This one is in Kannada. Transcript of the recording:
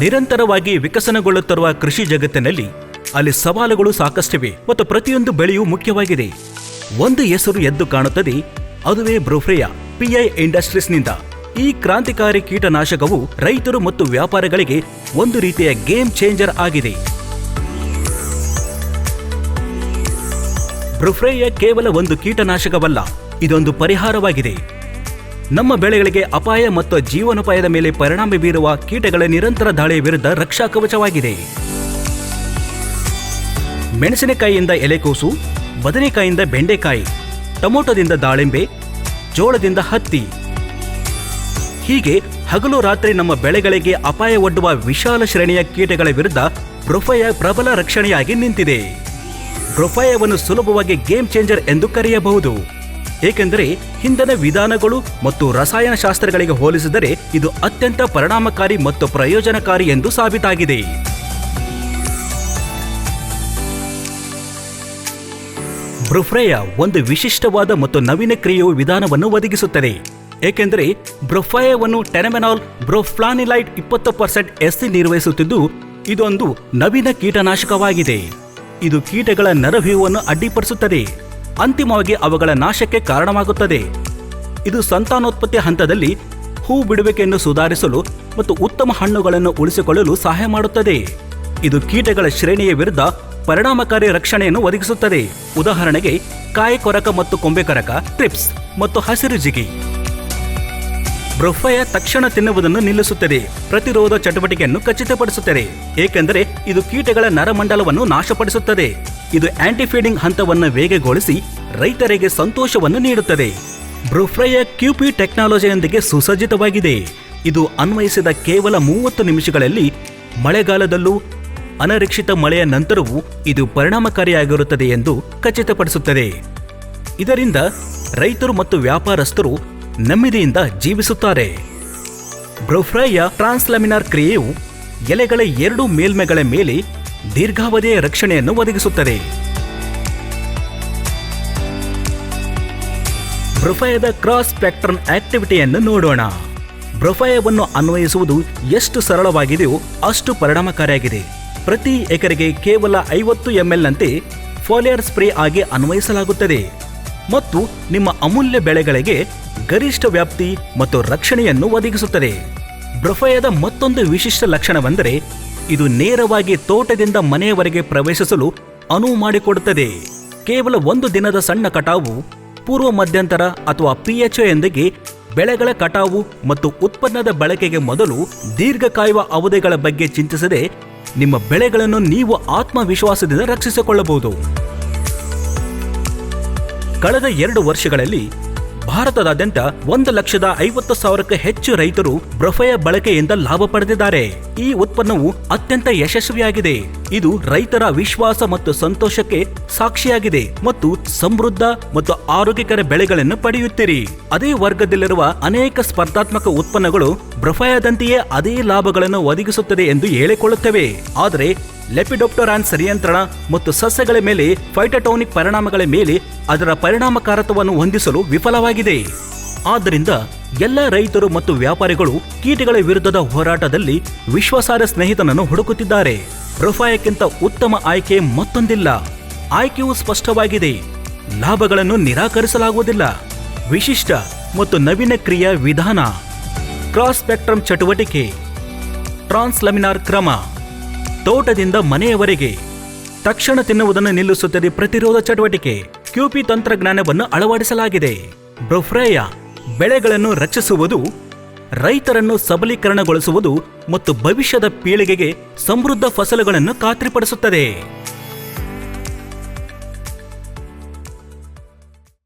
ನಿರಂತರವಾಗಿ ವಿಕಸನಗೊಳ್ಳುತ್ತಿರುವ ಕೃಷಿ ಜಗತ್ತಿನಲ್ಲಿ ಅಲ್ಲಿ ಸವಾಲುಗಳು ಸಾಕಷ್ಟಿವೆ ಮತ್ತು ಪ್ರತಿಯೊಂದು ಬೆಳೆಯೂ ಮುಖ್ಯವಾಗಿದೆ. ಒಂದು ಹೆಸರು ಎದ್ದು ಕಾಣುತ್ತದೆ, ಅದುವೇ ಬ್ರೊಫ್ರೆಯಾ ಪಿಐ ಇಂಡಸ್ಟ್ರೀಸ್ನಿಂದ. ಈ ಕ್ರಾಂತಿಕಾರಿ ಕೀಟನಾಶಕವು ರೈತರು ಮತ್ತು ವ್ಯಾಪಾರಿಗಳಿಗೆ ಒಂದು ರೀತಿಯ ಗೇಮ್ ಚೇಂಜರ್ ಆಗಿದೆ. ಬ್ರುಫ್ರೇಯ ಕೇವಲ ಒಂದು ಕೀಟನಾಶಕವಲ್ಲ, ಇದೊಂದು ಪರಿಹಾರವಾಗಿದೆ. ನಮ್ಮ ಬೆಳೆಗಳಿಗೆ ಅಪಾಯ ಮತ್ತು ಜೀವನೋಪಾಯದ ಮೇಲೆ ಪರಿಣಾಮ ಬೀರುವ ಕೀಟಗಳ ನಿರಂತರ ದಾಳಿಯ ವಿರುದ್ಧ ರಕ್ಷಾ ಕವಚವಾಗಿದೆ. ಮೆಣಸಿನಕಾಯಿಯಿಂದ ಎಲೆಕೋಸು ಬದನೆಕಾಯಿಯಿಂದ ಬೆಂಡೆಕಾಯಿ, ಟೊಮೊಟೊದಿಂದ ದಾಳಿಂಬೆ, ಜೋಳದಿಂದ ಹತ್ತಿ. ಹೀಗೆ ಹಗಲು ರಾತ್ರಿ ನಮ್ಮ ಬೆಳೆಗಳಿಗೆ ಅಪಾಯ ಒಡ್ಡುವ ವಿಶಾಲ ಶ್ರೇಣಿಯ ಕೀಟಗಳ ವಿರುದ್ಧ ಬ್ರೊಫಯ ಪ್ರಬಲ ರಕ್ಷಣೆಯಾಗಿ ನಿಂತಿದೆ. ಬ್ರೊಫಯವನ್ನು ಸುಲಭವಾಗಿ ಗೇಮ್ ಚೇಂಜರ್ ಎಂದು ಕರೆಯಬಹುದು. ಏಕೆಂದರೆ ಹಿಂದಿನ ವಿಧಾನಗಳು ಮತ್ತು ರಸಾಯನಶಾಸ್ತ್ರಗಳಿಗೆ ಹೋಲಿಸಿದರೆ ಇದು ಅತ್ಯಂತ ಪರಿಣಾಮಕಾರಿ ಮತ್ತು ಪ್ರಯೋಜನಕಾರಿ ಎಂದು ಸಾಬೀತಾಗಿದೆ. ಬ್ರೊಫ್ರೆಯ ಒಂದು ವಿಶಿಷ್ಟವಾದ ಮತ್ತು ನವೀನ ಕ್ರಿಯೆಯು ವಿಧಾನವನ್ನು ಒದಗಿಸುತ್ತದೆ. ಏಕೆಂದರೆ ಬ್ರೊಫಯವನ್ನು ಟೆನಮೆನಾಲ್ ಬ್ರೊಫ್ಲಾನಿಲೈಟ್ ಇಪ್ಪತ್ತು ಪರ್ಸೆಂಟ್ ಎಸ್ಸಿ ನಿರ್ವಹಿಸುತ್ತಿದ್ದು, ಇದೊಂದು ನವೀನ ಕೀಟನಾಶಕವಾಗಿದೆ. ಇದು ಕೀಟಗಳ ನರವ್ಯೂಹವನ್ನು ಅಡ್ಡಿಪಡಿಸುತ್ತದೆ. ಅಂತಿಮವಾಗಿ ಅವುಗಳ ನಾಶಕ್ಕೆ ಕಾರಣವಾಗುತ್ತದೆ. ಇದು ಸಂತಾನೋತ್ಪತ್ತಿ ಹಂತದಲ್ಲಿ ಹೂ ಬಿಡುವಿಕೆಯನ್ನು ಸುಧಾರಿಸಲು ಮತ್ತು ಉತ್ತಮ ಹಣ್ಣುಗಳನ್ನು ಉಳಿಸಿಕೊಳ್ಳಲು ಸಹಾಯ ಮಾಡುತ್ತದೆ. ಇದು ಕೀಟಗಳ ಶ್ರೇಣಿಯ ವಿರುದ್ಧ ಪರಿಣಾಮಕಾರಿ ರಕ್ಷಣೆಯನ್ನು ಒದಗಿಸುತ್ತದೆ. ಉದಾಹರಣೆಗೆ, ಕಾಯಿ ಕೊರಕ ಮತ್ತು ಕೊಂಬೆ ಕೊರಕ, ಟ್ರಿಪ್ಸ್ ಮತ್ತು ಹಸಿರು ಜಿಗಿ. ಬ್ರೊಫಯ ತಕ್ಷಣ ತಿನ್ನುವುದನ್ನು ನಿಲ್ಲಿಸುತ್ತದೆ. ಪ್ರತಿರೋಧ ಚಟುವಟಿಕೆಯನ್ನು ಖಚಿತಪಡಿಸುತ್ತದೆ. ಏಕೆಂದರೆ, ಇದು ಕೀಟಗಳ ನರಮಂಡಲವನ್ನು ನಾಶಪಡಿಸುತ್ತದೆ. ಇದು ಆಂಟಿಫೀಡಿಂಗ್ ಹಂತವನ್ನು ವೇಗಗೊಳಿಸಿ ರೈತರಿಗೆ ಸಂತೋಷವನ್ನು ನೀಡುತ್ತದೆ. ಬ್ರೂಫ್ರೈಯ ಕ್ಯೂಪಿ ಟೆಕ್ನಾಲಜಿಯೊಂದಿಗೆ ಸುಸಜ್ಜಿತವಾಗಿದೆ. ಇದು ಅನ್ವಯಿಸಿದ ಕೇವಲ ಮೂವತ್ತು ನಿಮಿಷಗಳಲ್ಲಿ ಮಳೆಗಾಲದಲ್ಲೂ ಅನಿರೀಕ್ಷಿತ ಮಳೆಯ ನಂತರವೂ ಇದು ಪರಿಣಾಮಕಾರಿಯಾಗಿರುತ್ತದೆ ಎಂದು ಖಚಿತಪಡಿಸುತ್ತದೆ. ಇದರಿಂದ ರೈತರು ಮತ್ತು ವ್ಯಾಪಾರಸ್ಥರು ನೆಮ್ಮದಿಯಿಂದ ಜೀವಿಸುತ್ತಾರೆ. ಬ್ರೊಫ್ರೈಯ ಟ್ರಾನ್ಸ್ಲಮಿನಾರ್ ಕ್ರಿಯೆಯು ಎಲೆಗಳ ಎರಡು ಮೇಲ್ಮೆಗಳ ಮೇಲೆ ದೀರ್ಘಾವಧಿಯ ರಕ್ಷಣೆಯನ್ನು ಒದಗಿಸುತ್ತದೆ. ಬ್ರೊಫಯದ ಕ್ರಾಸ್ ಸ್ಪೆಕ್ಟ್ರಮ್ ಆಕ್ಟಿವಿಟಿಯನ್ನು ನೋಡೋಣ. ಬ್ರೊಫಯವನ್ನು ಅನ್ವಯಿಸುವುದು ಎಷ್ಟು ಸರಳವಾಗಿದೆಯೋ ಅಷ್ಟು ಪರಿಣಾಮಕಾರಿಯಾಗಿದೆ. ಪ್ರತಿ ಎಕರೆಗೆ ಕೇವಲ ಐವತ್ತು ಎಂಎಲ್ನಂತೆ ಫೋಲಿಯರ್ ಸ್ಪ್ರೇ ಆಗಿ ಅನ್ವಯಿಸಲಾಗುತ್ತದೆ. ಮತ್ತು ನಿಮ್ಮ ಅಮೂಲ್ಯ ಬೆಳೆಗಳಿಗೆ ಗರಿಷ್ಠ ವ್ಯಾಪ್ತಿ ಮತ್ತು ರಕ್ಷಣೆಯನ್ನು ಒದಗಿಸುತ್ತದೆ. ಬ್ರೊಫಯದ ಮತ್ತೊಂದು ವಿಶಿಷ್ಟ ಲಕ್ಷಣವೆಂದರೆ ಇದು ನೇರವಾಗಿ ತೋಟದಿಂದ ಮನೆಯವರೆಗೆ ಪ್ರವೇಶಿಸಲು ಅನುವು ಮಾಡಿಕೊಡುತ್ತದೆ. ಕೇವಲ ಒಂದು ದಿನದ ಸಣ್ಣ ಕಟಾವು, ಪೂರ್ವ ಮಧ್ಯಂತರ ಅಥವಾ ಪಿಎಚ್ಒ ಎಂದಿಗೆ ಬೆಳೆಗಳ ಕಟಾವು ಮತ್ತು ಉತ್ಪನ್ನದ ಬಳಕೆಗೆ ಮೊದಲು ದೀರ್ಘ ಕಾಯುವ ಅವಧಿಗಳ ಬಗ್ಗೆ ಚಿಂತಿಸದೆ ನಿಮ್ಮ ಬೆಳೆಗಳನ್ನು ನೀವು ಆತ್ಮವಿಶ್ವಾಸದಿಂದ ರಕ್ಷಿಸಿಕೊಳ್ಳಬಹುದು. ಕಳೆದ ಎರಡು ವರ್ಷಗಳಲ್ಲಿ ಭಾರತದಾದ್ಯಂತ ಒಂದು ಲಕ್ಷದ ಐವತ್ತು ಸಾವಿರಕ್ಕೂ ಹೆಚ್ಚು ರೈತರು ಬ್ರೊಫೆಯ ಬಳಕೆಯಿಂದ ಲಾಭ ಪಡೆದಿದ್ದಾರೆ. ಈ ಉತ್ಪನ್ನವು ಅತ್ಯಂತ ಯಶಸ್ವಿಯಾಗಿದೆ. ಇದು ರೈತರ ವಿಶ್ವಾಸ ಮತ್ತು ಸಂತೋಷಕ್ಕೆ ಸಾಕ್ಷಿಯಾಗಿದೆ ಮತ್ತು ಸಮೃದ್ಧ ಮತ್ತು ಆರೋಗ್ಯಕರ ಬೆಳೆಗಳನ್ನು ಪಡೆಯುತ್ತೀರಿ. ಅದೇ ವರ್ಗದಲ್ಲಿರುವ ಅನೇಕ ಸ್ಪರ್ಧಾತ್ಮಕ ಉತ್ಪನ್ನಗಳು ಬ್ರೊಫಯಾದಂತೆಯೇ ಅದೇ ಲಾಭಗಳನ್ನು ಒದಗಿಸುತ್ತದೆ ಎಂದು ಹೇಳಿಕೊಳ್ಳುತ್ತವೆ. ಆದರೆ ಲೆಪಿಡೊಪ್ಟೊರಾನ್ ಸರಿಯಂತ್ರಣ ಮತ್ತು ಸಸ್ಯಗಳ ಮೇಲೆ ಫೈಟೋಟೋನಿಕ್ ಪರಿಣಾಮಗಳ ಮೇಲೆ ಅದರ ಪರಿಣಾಮಕಾರತ್ವವನ್ನು ಹೊಂದಿಸಲು ವಿಫಲವಾಗಿದೆ. ಆದ್ದರಿಂದ ಎಲ್ಲ ರೈತರು ಮತ್ತು ವ್ಯಾಪಾರಿಗಳು ಕೀಟಗಳ ವಿರುದ್ಧದ ಹೋರಾಟದಲ್ಲಿ ವಿಶ್ವಾಸಾರ್ಹ ಸ್ನೇಹಿತನನ್ನು ಹುಡುಕುತ್ತಿದ್ದಾರೆ. ಪ್ರೊಫಾಯಕ್ಕಿಂತ ಉತ್ತಮ ಆಯ್ಕೆ ಮತ್ತೊಂದಿಲ್ಲ. ಆಯ್ಕೆಯು ಸ್ಪಷ್ಟವಾಗಿದೆ. ಲಾಭಗಳನ್ನು ನಿರಾಕರಿಸಲಾಗುವುದಿಲ್ಲ. ವಿಶಿಷ್ಟ ಮತ್ತು ನವೀನ ಕ್ರಿಯಾ ವಿಧಾನ. ಕ್ರಾಸ್ ಸ್ಪೆಕ್ಟ್ರಮ್ ಚಟುವಟಿಕೆ. ಟ್ರಾನ್ಸ್ಲಮಿನಾರ್ ಕ್ರಮ. ತೋಟದಿಂದ ಮನೆಯವರೆಗೆ. ತಕ್ಷಣ ತಿನ್ನುವುದನ್ನು ನಿಲ್ಲಿಸುತ್ತದೆ ಪ್ರತಿರೋಧ ಚಟುವಟಿಕೆ. ಕ್ಯೂಪಿ ತಂತ್ರಜ್ಞಾನವನ್ನು ಅಳವಡಿಸಲಾಗಿದೆ. ಬ್ರೊಫ್ರೇಯ ಬೆಳೆಗಳನ್ನು ರಕ್ಷಿಸುವುದು ರೈತರನ್ನು ಸಬಲೀಕರಣಗೊಳಿಸುವುದು ಮತ್ತು ಭವಿಷ್ಯದ ಪೀಳಿಗೆಗೆ ಸಮೃದ್ಧ ಫಸಲುಗಳನ್ನು ಖಾತ್ರಿಪಡಿಸುತ್ತದೆ.